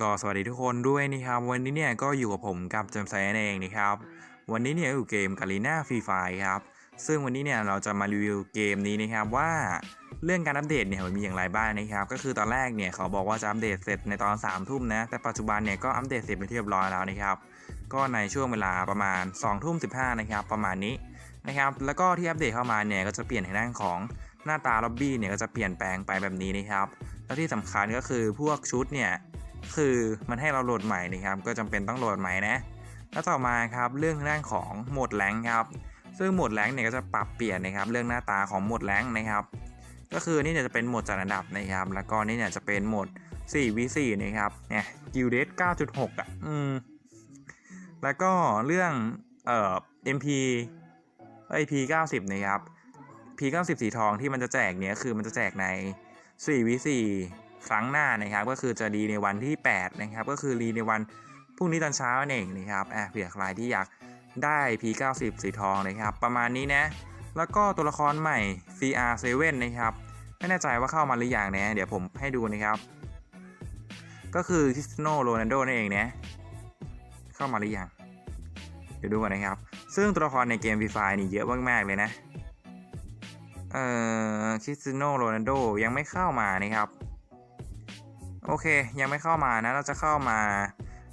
ก็สวัสดีทุกคนด้วยนะครับ วันนี้เนี่ยก็อยู่กับผมกับจมไซนเองนะครับ วันนี้เนี่ยอยู่เกมกาลีนาฟรีไฟครับ ซึ่งวันนี้เนี่ยเราจะมารีวิวเกมนี้นะครับว่าเรื่องการอัปเดตเนี่ยมันมีอย่างไรบ้างนะครับ ก็คือตอนแรกเนี่ยเขาบอกว่าจะอัปเดตเสร็จในตอน3ามทุ่มนะ แต่ปัจจุบันเนี่ยก็อัปเดตเสร็จไปเรียบร้อยแล้วนะครับ ก็ในช่วงเวลาประมาณ2องทุ่มสินะครับประมาณนี้นะครับ แล้วก็ที่อัปเดตเข้ามาเนี่ยก็จะเปลี่ยนในด้านของหน้าตาล็อบบี้เนี่ยก็จะเปลี่ยนแปลงไปแบบนี้นะครับ แล้วที่สำคัญก็คือพวกชุดเนี่ย คือมันให้เราโหลดใหม่นะครับ ก็จำเป็นต้องโหลดใหม่นะ แล้วต่อมาครับเรื่องทางด้านของโหมดแรงครับ ซึ่งโหมดแรงเนี่ยก็จะปรับเปลี่ยนนะครับ เรื่องหน้าตาของโหมดแรงนะครับ ก็คือนี่เนี่ยจะเป็นโหมดจัดอันดับนะครับ แล้วก็นี่เนี่ยจะเป็นโหมด 4v4 นะครับ เนี่ยกิลเดส9.6 อะ อืม แล้วก็เรื่อง เอ่อ MP เอ้ P90 นะครับ P90 สีทองที่มันจะแจกเนี่ยคือมันจะแจกใน 4v4 ครั้งหน้านะครับ ก็คือจะรีในวันที่ 8 นะครับ ก็คือรีในวันพรุ่งนี้ตอนเช้านั่นเองนะครับแอะเผื่อใครที่อยากได้ P90 สีทองนะครับ ประมาณนี้นะ แล้วก็ตัวละครใหม่ CR7 นะครับ ไม่แน่ใจว่าเข้ามาหรือยังนะ เดี๋ยวผมให้ดูนะครับ ก็คือคริสโนโรนัลโดนั่นเองนะเข้ามาหรือยังเดี๋ยวดูก่อนนะครับ ซึ่งตัวละครในเกม Free Fire นี่เยอะมากๆเลยนะเอ่อคริสโนโรนัลโดยังไม่เข้ามานะครับ โอเค ยังไม่เข้ามานะ เราจะเข้ามา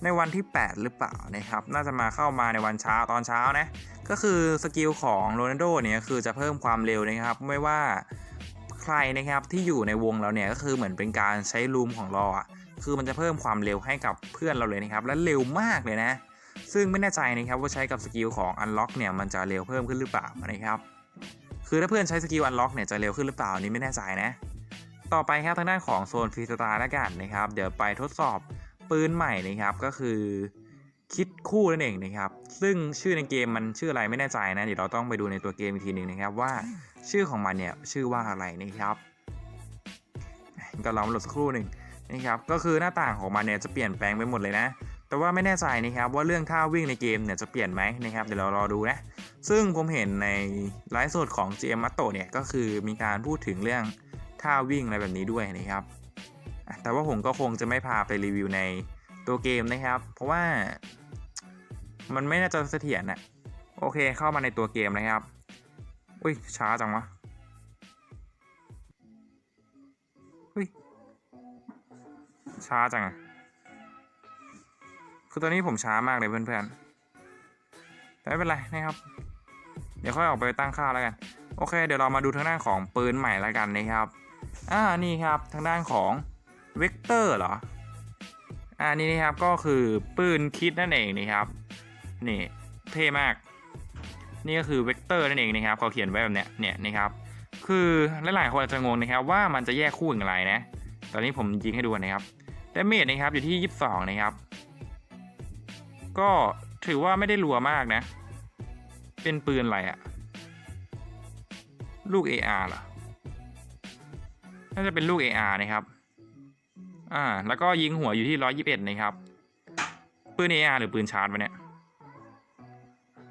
ในวันที่ 8 หรือเปล่านะครับ น่าจะมาเข้ามาในวันเช้าตอนเช้านะ ก็คือสกิลของโรนัลโดเนี่ยคือจะเพิ่มความเร็วนะครับ ไม่ว่าใครนะครับที่อยู่ในวงเราเนี่ยก็คือเหมือนเป็นการใช้ลูมของเราอะ คือมันจะเพิ่มความเร็วให้กับเพื่อนเราเลยนะครับ และเร็วมากเลยนะ ซึ่งไม่แน่ใจนะครับว่าใช้กับสกิลของ Unlock เนี่ยมันจะเร็วเพิ่มขึ้นหรือเปล่านะครับ คือถ้าเพื่อนใช้สกิล Unlock เนี่ยจะเร็วขึ้นหรือเปล่านนี้ไม่แน่ใจนะ ต่อไปครับทางด้านของโซนฟรีสไตล์แล้วกันนะครับ เดี๋ยวไปทดสอบปืนใหม่นะครับก็คือคิดคู่นั่นเองนะครับ ซึ่งชื่อในเกมมันชื่ออะไรไม่แน่ใจนะ เดี๋ยวเราต้องไปดูในตัวเกมอีกทีหนึ่งนะครับว่าชื่อของมันเนี่ยชื่อว่าอะไรนะครับก็ลองหลดสักครู่หนึ่งนะครับ ก็คือหน้าต่างของมันเนี่ยจะเปลี่ยนแปลงไปหมดเลยนะ แต่ว่าไม่แน่ใจนะครับว่าเรื่องท่าวิ่งในเกมเนี่ยจะเปลี่ยนไหมนะครับเดี๋ยวเรารอดูนะ ซึ่งผมเห็นในไลฟ์สดของ GM m a t o เนี่ยก็คือมีการพูดถึงเรื่อง ท่าวิ่งอะไรแบบนี้ด้วยนะครับแต่ว่าผมก็คงจะไม่พาไปรีวิวในตัวเกมนะครับ เพราะว่า มันไม่น่าจะเสถียรนะโอเคเข้ามาในตัวเกมนะครับ อุ้ยช้าจังวะอุ้ยช้าจังอะคือตอนนี้ผมช้ามากเลยเพื่อนๆ แต่ไม่เป็นไรนะครับ เดี๋ยวค่อยออกไปตั้งค่าแล้วกัน โอเค เดี๋ยวเรามาดูทางด้านของปืนใหม่แล้วกันนะครับ อ่านี่ครับทางด้านของเวกเตอร์เหรออ่านี่นะครับก็คือปืนคิดนั่นเองนะครับนี่เท่มาก นี่ก็คือเวกเตอร์นั่นเองนะครับเขาเขียนไว้แบบเนี้ยเนี่ยนะครับคือหลายๆคนอาจจะงงนะครับว่ามันจะแยกคู่อย่างไรนะ ตอนนี้ผมยิงให้ดูนะครับดาเมจนะครับอยู่ที่ 22 นะครับ ก็ถือว่าไม่ได้รัวมากนะ เป็นปืนอะไรอะลูก AR เหรอ น่าจะเป็นลูก AR นะครับ อ่า แล้วก็ยิงหัวอยู่ที่121นะครับ ปืน AR หรือปืนชาร์จวะเนี่ย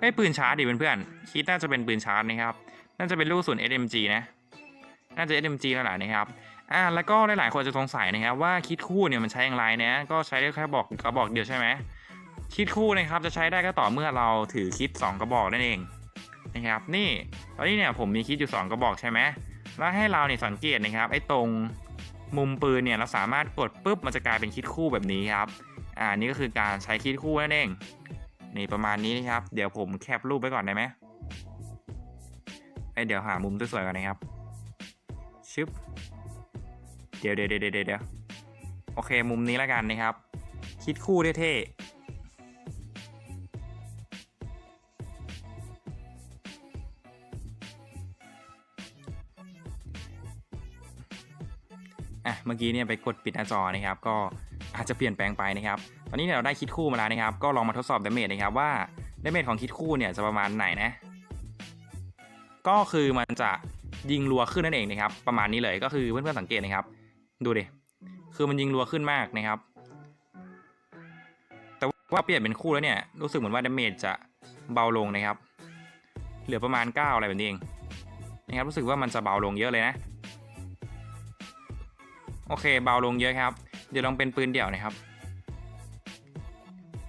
ไอ้ปืนชาร์จดิเพื่อนๆคิดน่าจะเป็นปืนชาร์จนะครับ น่าจะเป็นลูกกระสุน SMG นะ น่าจะ SMG แล้วแหละนะครับ อ่า แล้วก็หลายๆคนจะสงสัยนะครับว่าคิดคู่เนี่ยมันใช้อย่างไรนะ ก็ใช้ได้แค่บอกกระบอกเดียวใช่ไหมคิดคู่นะครับจะใช้ได้ก็ต่อเมื่อเราถือคิด 2 กระบอกนั่นเองนะครับ นี่ตอนนี้เนี่ยผมมีคิดอยู่ 2 กระบอกใช่ไหม แล้วให้เราเนี่ยสังเกตนะครับไอ้ตรงมุมปืนเนี่ยเราสามารถกดปุ๊บมันจะกลายเป็นคิดคู่แบบนี้ครับอ่านี่ก็คือการใช้คิดคู่นั่นเองนี่ประมาณนี้นะครับ เดี๋ยวผมแคปรูปไว้ก่อนได้ไหมไอเดี๋ยวหามุมสวยๆก่อนนะครับชึบเดี๋ยวเดี๋ยวเดี๋ยวเดี๋ยวโอเคมุมนี้แล้วกันนะครับ คิดคู่เท่ๆ อะเมื่อกี้เนี่ยไปกดปิดหน้าจอนะครับ ก็อาจจะเปลี่ยนแปลงไปนะครับ ตอนนี้เนเราได้คิดคู่มาแล้วนะครับ ก็ลองมาทดสอบดาเมจนะครับว่าดาเมจของคิดคู่เนี่ยจะประมาณไหนนะ ก็คือมันจะยิงรัวขึ้นนั่นเองนะครับ ประมาณนี้เลยก็คือเพื่อนๆสังเกตนะครับ ดูดิคือมันยิงรัวขึ้นมากนะครับ แต่ว่าเปลี่ยนเป็นคู่แล้วเนี่ยรู้สึกเหมือนว่าดาเมจจะเบาลงนะครับ เหลือประมาณ 9 อะไรแบบนี้เองนะครับรู้สึกว่ามันจะเบาลงเยอะเลยนะ โอเคเบาลงเยอะครับ เดี๋ยวลองเป็นปืนเดี่ยวนะครับ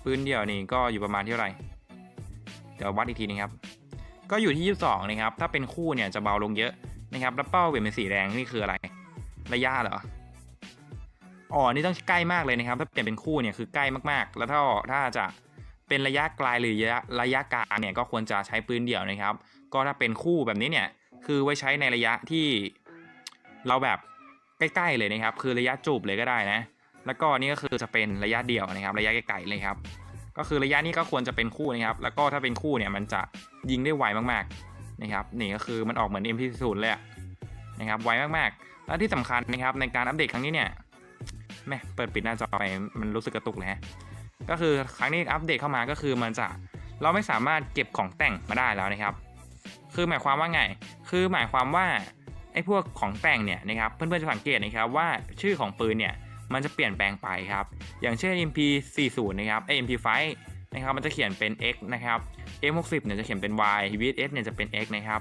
ปืนเดี่ยวนี่ก็อยู่ประมาณที่เท่าไหร่เดี๋ยววัดอีกทีนะครับ ก็อยู่ที่ 22 นะครับ ถ้าเป็นคู่เนี่ยจะเบาลงเยอะนะครับแล้วเป้าเปลี่ยนเป็นสีแดงนี่คืออะไร ระยะเหรออ๋อนี่ต้องใกล้มากเลยนะครับ ถ้าเปลี่ยนเป็นคู่เนี่ยคือใกล้มากๆ แล้วถ้าถ้าจะเป็นระยะไกลหรือระยะระยะกลางเนี่ยก็ควรจะใช้ปืนเดี่ยวนะครับ ก็ถ้าเป็นคู่แบบนี้เนี่ยคือไว้ใช้ในระยะที่เราแบบ ใกล้ๆเลยนะครับ คือระยะจูบเลยก็ได้นะ แล้วก็นี่ก็คือจะเป็นระยะเดี่ยวนะครับ ระยะไกลๆเลยครับ ก็คือระยะนี้ก็ควรจะเป็นคู่นะครับ แล้วก็ถ้าเป็นคู่เนี่ยมันจะยิงได้ไวมากๆนะครับนี่ก็คือมันออกเหมือน MP0 เลยนะครับไวมากๆ แล้วที่สำคัญนะครับในการอัปเดตครั้งนี้เนี่ยแม่เปิดปิดหน้าจอไปมันรู้สึกกระตุกเลยฮะก็คือครั้งนี้อัปเดตเข้ามาก็คือมันจะเราไม่สามารถเก็บของแต่งมาได้แล้วนะครับ คือหมายความว่าไง คือหมายความว่า ไอ้พวกของแต่งเนี่ยนะครับเพื่อนๆจะสังเกตนะครับว่าชื่อของปืนเนี่ยมันจะเปลี่ยนแปลงไปครับอย่างเช่น MP40 นะครับไอ MP5 นะครับมันจะเขียนเป็น X นะครับ M60 เนี่ยจะเขียนเป็น Y VS เนี่ยจะเป็น X นะครับ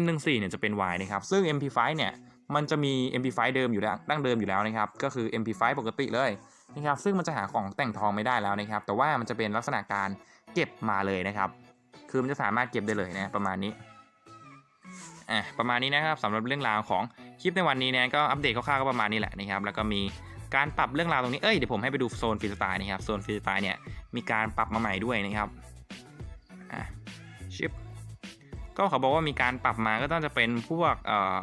M14 เนี่ยจะเป็น Y นะครับซึ่ง MP5 เนี่ยมันจะมี MP5 เดิมอยู่แล้วดั้งเดิมอยู่แล้วนะครับก็คือ MP5 ปกติเลยนะครับซึ่งมันจะหาของแต่งทองไม่ได้แล้วนะครับ แต่ว่ามันจะเป็นลักษณะการเก็บมาเลยนะครับ คือมันจะสามารถเก็บได้เลยนะประมาณนี้ อะประมาณนี้นะครับสำหรับเรื่องราวของคลิปในวันนี้นะก็อัปเดตคร่าวๆก็ประมาณนี้แหละนะครับแล้วก็มีการปรับเรื่องราวตรงนี้เอ้ยเดี๋ยวผมให้ไปดูโซนฟรีสไตล์นะครับโซนฟรีสไตล์เนี่ยมีการปรับมาใหม่ด้วยนะครับอะชิปก็เขาบอกว่ามีการปรับมาก็ต้องจะเป็นพวกเอ่อ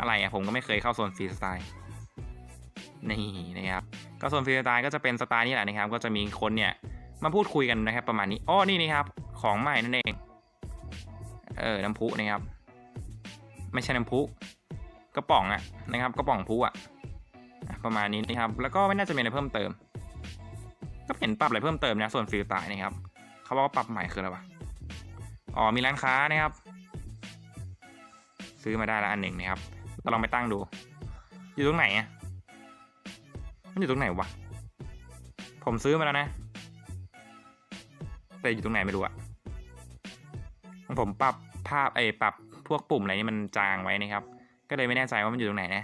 อะไรอะผมก็ไม่เคยเข้าโซนฟรีสไตล์นี่นะครับก็โซนฟรีสไตล์ก็จะเป็นสไตล์นี้แหละนะครับ ก็จะมีคนเนี่ยมาพูดคุยกันนะครับประมาณนี้อ้อนี่นะครับของใหม่นั่นเองเออน้ำพุนะครับ ไม่ใช่น้ำพุกระป๋องอะนะครับกระป๋องพุอะอะประมาณนี้นะครับ แล้วก็ไม่น่าจะมีอะไรเพิ่มเติม ก็เห็นปรับอะไรเพิ่มเติมนะส่วนฟรีสไตล์นะครับเขาบอกว่าปรับใหม่คืออะไรวะอ๋อมีร้านค้านะครับ ซื้อมาได้ล้วอันหนึ่งนะครับเราลองไปตั้งดู อยู่ตรงไหนอะมันอยู่ตรงไหนวะผมซื้อมาแล้วนะ แต่อยู่ตรงไหนไม่รู้อะของผมปรับภาพไอ้ปรับ พวกปุ่มอะไรนี่มันจางไว้นะครับ ก็เลยไม่แน่ใจว่ามันอยู่ตรงไหนนะ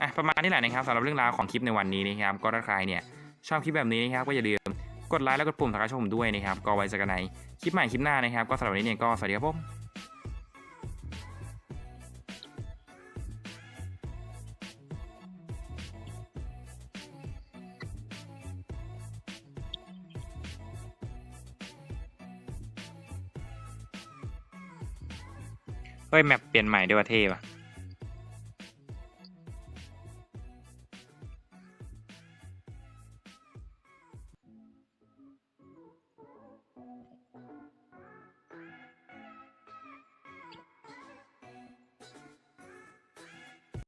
อะประมาณนี้แหละนะครับสำหรับเรื่องราวของคลิปในวันนี้นะครับ ก็ถ้าใครเนี่ยชอบคลิปแบบนี้นะครับก็อย่าลืมกดไลค์แล้วกดปุ่มทักทายชมผมด้วยนะครับ ก็ไว้เจอกันในคลิปใหม่คลิปหน้านะครับ ก็สำหรับวันนี้เนี่ยก็สวัสดีครับผม เฮ้ยแมปเปลี่ยนใหม่ด้วยว่าเท่ปะ